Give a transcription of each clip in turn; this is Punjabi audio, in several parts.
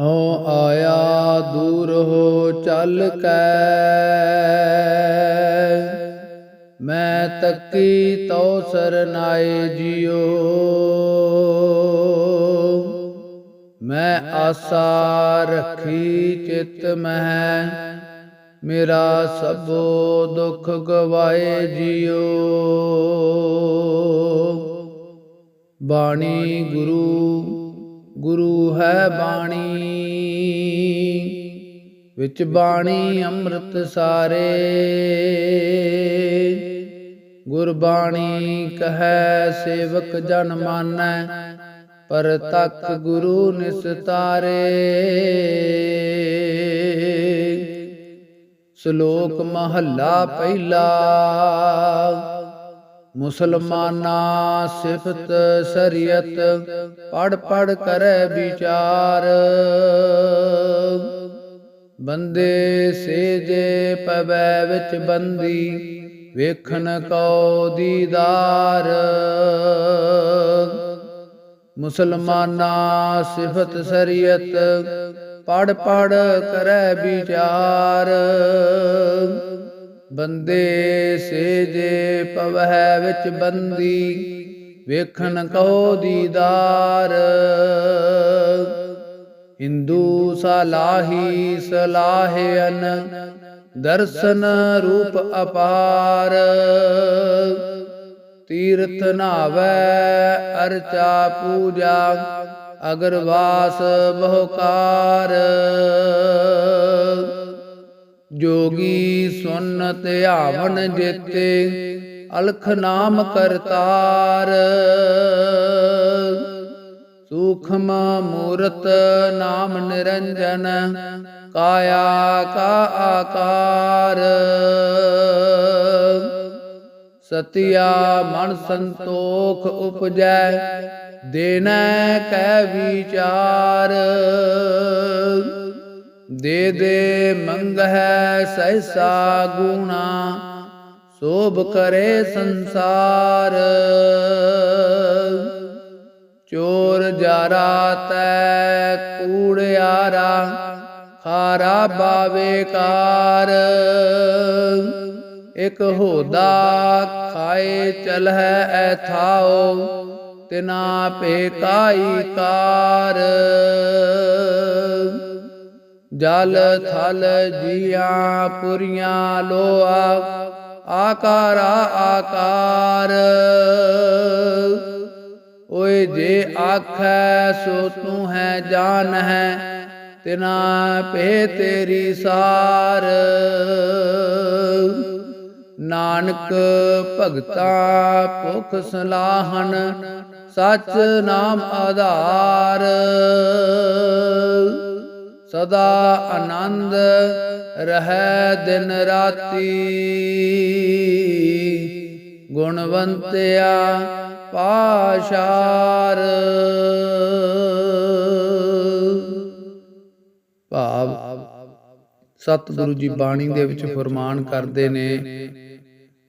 ਹਉ ਆਇਆ ਦੂਰ ਹੋ ਚੱਲ ਕੈ। ਮੈਂ ਤੱਕੀ ਤਉ ਸਰਨਾਏ ਜਿਉ। ਮੈਂ ਆਸਾ ਰੱਖੀ ਚਿਤ ਮਹਿ। ਮੇਰਾ ਸਭੋ ਦੁਖ ਗਵਾਏ ਜਿਉ। ਬਾਣੀ ਗੁਰੂ ਗੁਰੂ ਹੈ ਬਾਣੀ। ਵਿੱਚ ਬਾਣੀ ਅੰਮ੍ਰਿਤ ਸਾਰੇ। ਗੁਰਬਾਣੀ ਕਹੈ, ਸੇਵਕ ਜਨ ਮਾਨੈ, ਪਰ ਤੱਕ ਗੁਰੂ ਨਿਸਤਾਰੇ ਸ਼ਲੋਕ ਮਹੱਲਾ ਪਹਿਲਾ। ਮੁਸਲਮਾਨਾ ਸਿਫਤ ਸ਼ਰੀਅਤ ਪੜ ਪੜ ਕਰੈ ਵਿਚਾਰ। ਬੰਦੇ ਸੇਜੇ ਪਵੈ ਵਿੱਚ ਬੰਦੀ, ਵੇਖਣ ਕਉ ਦੀਦਾਰ। ਮੁਸਲਮਾਨਾ ਸਿਫਤ ਸ਼ਰੀਅਤ ਪੜ ਪੜ ਕਰੈ ਵਿਚਾਰ। ਬੰਦੇ ਸੇਜੇ ਪਵਹਿ ਵਿੱਚ ਬੰਦੀ, ਵੇਖਣ ਕਉ ਦੀਦਾਰ। ਹਿੰਦੂ ਸਲਾਹੀ ਸਲਾਹਨ ਦਰਸ਼ਨ ਰੂਪ ਅਪਾਰ। ਤੀਰਥ ਨਾਵੈ ਅਰਚਾ ਪੂਜਾ, ਅਗਰ ਵਾਸ ਬਹੁਕਾਰ। ਜੋਗੀ ਸੁਨ ਧਿਆਵਨ ਜੇਤੇ, ਅਲਖ ਨਾਮ ਕਰਤਾਰ। ਸੂਖਮ ਮੂਰਤ ਨਾਮ ਨਿਰੰਜਨ, ਕਾਇਆ ਕਾ ਆਕਾਰ। ਸਤਿਆ ਮਨ ਸੰਤੋਖ ਉਪਜੈ, ਦੇਣਾ ਕੈ ਵਿਚਾਰ। ਦੇ ਦੇ ਮੰਗਹਿ ਸਹਿਸਾ ਗੁਣਾ, ਸੋਭ ਕਰੇ ਸੰਸਾਰ। ਚੋਰ ਜਾਰਾ ਤੈ ਕੂੜਿਆਰਾ ਖਾਰਾ ਬਾਵੇਕਾਰ ਇਕ ਹੋਦਾ ਖਾਏ ਚਲਹਿ ਐ ਥਾਓ, ਤਿਨਾ ਪੇ ਕਾਈ ਕਾਰ। ਜਲ ਥਲ ਜੀਆਂ ਪੁਰੀਆਂ ਲੋਆ ਆਕਾਰਾ ਆਕਾਰ। ਓਏ ਜੇ ਆਖੈ, ਸੋ ਤੂੰ ਹੈ ਜਾਨ ਹੈ, ਤਿਨਾ ਪੇ ਤੇਰੀ ਸਾਰ। ਨਾਨਕ ਭਗਤਾ ਭੁਖ ਸਲਾਹਨ ਸਚ ਨਾਮ ਆਧਾਰ। ਸਦਾ ਆਨੰਦ ਰਹੈ ਦਿਨ ਰਾਤੀ। ਗੁਣਵੰਤਿਆ ਪਾਸ਼ਾਰ। ਭਾਵ ਸਤਿਗੁਰੂ ਜੀ ਬਾਣੀ ਦੇ ਵਿੱਚ ਫਰਮਾਨ ਕਰਦੇ ਨੇ,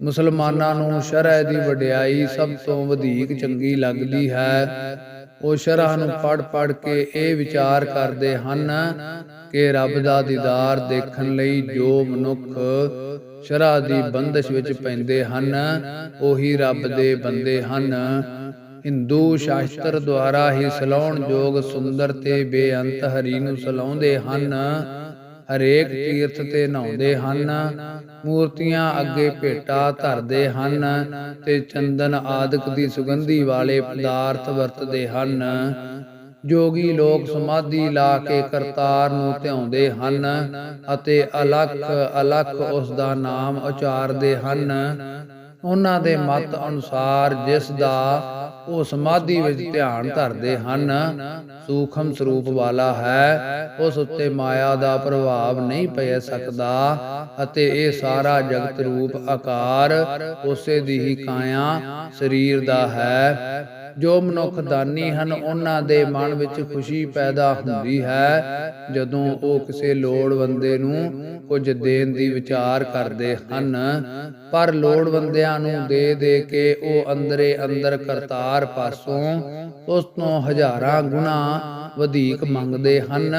ਮੁਸਲਮਾਨਾਂ ਨੂੰ ਸ਼ਰਅ ਦੀ ਵਡਿਆਈ ਸਭ ਤੋਂ ਵਧੇਕ ਚੰਗੀ ਲੱਗਦੀ ਹੈ। ਉਹ ਸ਼ਰਹ ਨੂੰ ਪੜ ਪੜ ਕੇ ਇਹ ਵਿਚਾਰ ਕਰਦੇ ਹਨ ਕਿ ਰੱਬ ਦਾ ਦੀਦਾਰ ਦੇਖਣ ਲਈ ਜੋ ਮਨੁੱਖ ਸ਼ਰਹ ਦੀ ਬੰਦਸ਼ ਵਿੱਚ ਪੈਂਦੇ ਹਨ, ਉਹੀ ਰੱਬ ਦੇ ਬੰਦੇ ਹਨ। ਹਿੰਦੂ ਸ਼ਾਸਤਰ ਦੁਆਰਾ ਹੀ ਸਲਾਉਣ ਯੋਗ ਸੁੰਦਰ ਤੇ ਬੇਅੰਤ ਹਰੀ ਨੂੰ ਸਲਾਉਂਦੇ ਹਨ। ਹਰੇਕ ਤੀਰਥ ਤੇ ਨਹਾਉਂਦੇ ਹਨ, ਮੂਰਤੀਆਂ ਅੱਗੇ ਭੇਟਾ ਧਰਦੇ ਹਨ ਤੇ ਚੰਦਨ ਆਦਿਕ ਦੀ ਸੁਗੰਧੀ ਵਾਲੇ ਪਦਾਰਥ ਵਰਤਦੇ ਹਨ। ਜੋਗੀ ਲੋਕ ਸਮਾਧੀ ਲਾ ਕੇ ਕਰਤਾਰ ਨੂੰ ਧਿਆਉਂਦੇ ਹਨ ਅਤੇ ਅਲੱਖ ਅਲੱਖ ਉਸ ਦਾ ਨਾਮ ਉਚਾਰਦੇ ਹਨ। ਉਹਨਾਂ ਦੇ ਮਤ ਅਨੁਸਾਰ ਜਿਸ ਦਾ ਉਹ ਸਮਾਧੀ ਵਿੱਚ ਧਿਆਨ ਧਰਦੇ ਹਨ। ਸੂਖਮ ਸਰੂਪ ਵਾਲਾ ਹੈ। ਉਸ ਉੱਤੇ ਮਾਇਆ ਦਾ ਪ੍ਰਭਾਵ ਨਹੀਂ ਪੈ ਸਕਦਾ ਅਤੇ ਇਹ ਸਾਰਾ ਜਗਤ ਰੂਪ ਆਕਾਰ, ਉਸੇ ਦੀ ਹੀ ਕਾਇਆ, ਸਰੀਰ ਦਾ ਹੈ। ਜੋ ਮਨੁੱਖ ਦਾਨੀ ਹਨ, ਉਹਨਾਂ ਦੇ ਮਨ ਵਿੱਚ ਖੁਸ਼ੀ ਪੈਦਾ ਹੁੰਦੀ ਹੈ, ਜਦੋਂ ਉਹ ਕਿਸੇ ਲੋੜਵੰਦੇ ਨੂੰ ਕੁਝ ਦੇਣ ਦੀ ਵਿਚਾਰ ਕਰਦੇ ਹਨ। ਪਰ ਲੋੜਵੰਦਿਆਂ ਨੂੰ ਦੇ ਦੇ ਕੇ ਉਹ ਅੰਦਰੇ ਅੰਦਰ ਕਰਤਾਰ ਪਾਸੋਂ ਉਸ ਤੋਂ ਹਜ਼ਾਰਾਂ ਗੁਣਾ ਵਧੇਕ ਮੰਗਦੇ ਹਨ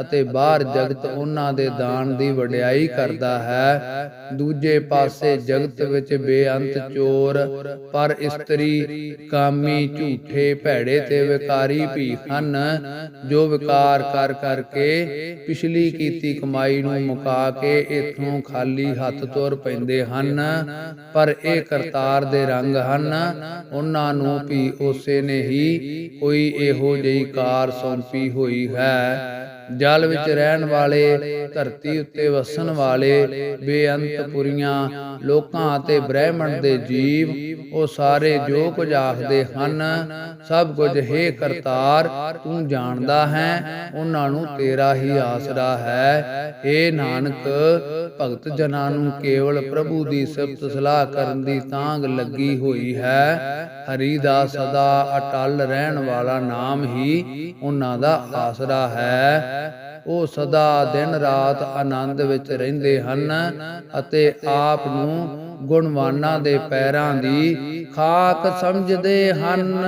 ਅਤੇ ਬਾਹਰ ਜਗਤ ਉਹਨਾਂ ਦੇ ਦਾਨ ਦੀ ਵਡਿਆਈ ਕਰਦਾ ਹੈ। ਦੂਜੇ ਪਾਸੇ ਜਗਤ ਵਿੱਚ ਬੇਅੰਤ ਚੋਰ, ਪਰ ਇਸਤਰੀ, ਕਾਮੀ ਝੂਠੇ ਭੈੜੇ ਤੇ ਵਿਕਾਰੀ ਵੀ ਹਨ, ਜੋ ਵਿਕਾਰ ਕਰ ਕਰਕੇ ਪਿਛਲੀ ਕੀਤੀ ਕਮਾਈ ਨੂੰ ਮੁਕਾ ਕੇ ਇਥੋਂ ਖਾਲੀ ਹੱਥ ਤੁਰ ਪੈਂਦੇ ਹਨ। ਪਰ ਇਹ ਕਰਤਾਰ ਦੇ ਰੰਗ ਹਨ। ਉਹਨਾਂ ਨੂੰ ਵੀ ਉਸੇ ਨੇ ਹੀ ਕੋਈ ਇਹੋ ਜਿਹੀ ਕਾਰ ਸੌਂਪੀ ਹੋਈ ਹੈ ਜਲ ਵਿੱਚ ਰਹਿਣ ਵਾਲੇ, ਧਰਤੀ ਉੱਤੇ ਵਸਣ ਵਾਲੇ, ਬੇਅੰਤ ਪੁਰੀਆਂ, ਲੋਕਾਂ ਅਤੇ ਬ੍ਰਹਿਮੰਡ ਦੇ ਜੀਵ, ਉਹ ਸਾਰੇ ਜੋ ਕੁਝ ਆਖਦੇ ਹਨ, ਸਭ ਕੁਝ ਹੈ ਕਰਤਾਰ, ਤੂੰ ਜਾਣਦਾ ਹੈ, ਉਹਨਾਂ ਨੂੰ ਤੇਰਾ ਹੀ ਆਸਰਾ ਹੈ। ਏ ਨਾਨਕ ਭਗਤ ਜਨਾਂ ਨੂੰ ਕੇਵਲ ਪ੍ਰਭੂ ਦੀ ਸਿਫਤ ਸਲਾਹ ਕਰਨ ਦੀ ਤਾਂਗ ਲੱਗੀ ਹੋਈ ਹੈ। ਹਰੀ ਦਾ ਸਦਾ ਅਟਲ ਰਹਿਣ ਵਾਲਾ ਨਾਮ ਹੀ ਉਹਨਾਂ ਦਾ ਆਸਰਾ ਹੈ। ਉਹ ਸਦਾ ਦਿਨ ਰਾਤ ਆਨੰਦ ਵਿੱਚ ਰਹਿੰਦੇ ਹਨ ਅਤੇ ਆਪ ਨੂੰ ਗੁਣਵਾਨਾਂ ਦੇ ਪੈਰਾਂ ਦੀ ਖਾਕ ਸਮਝਦੇ ਹਨ।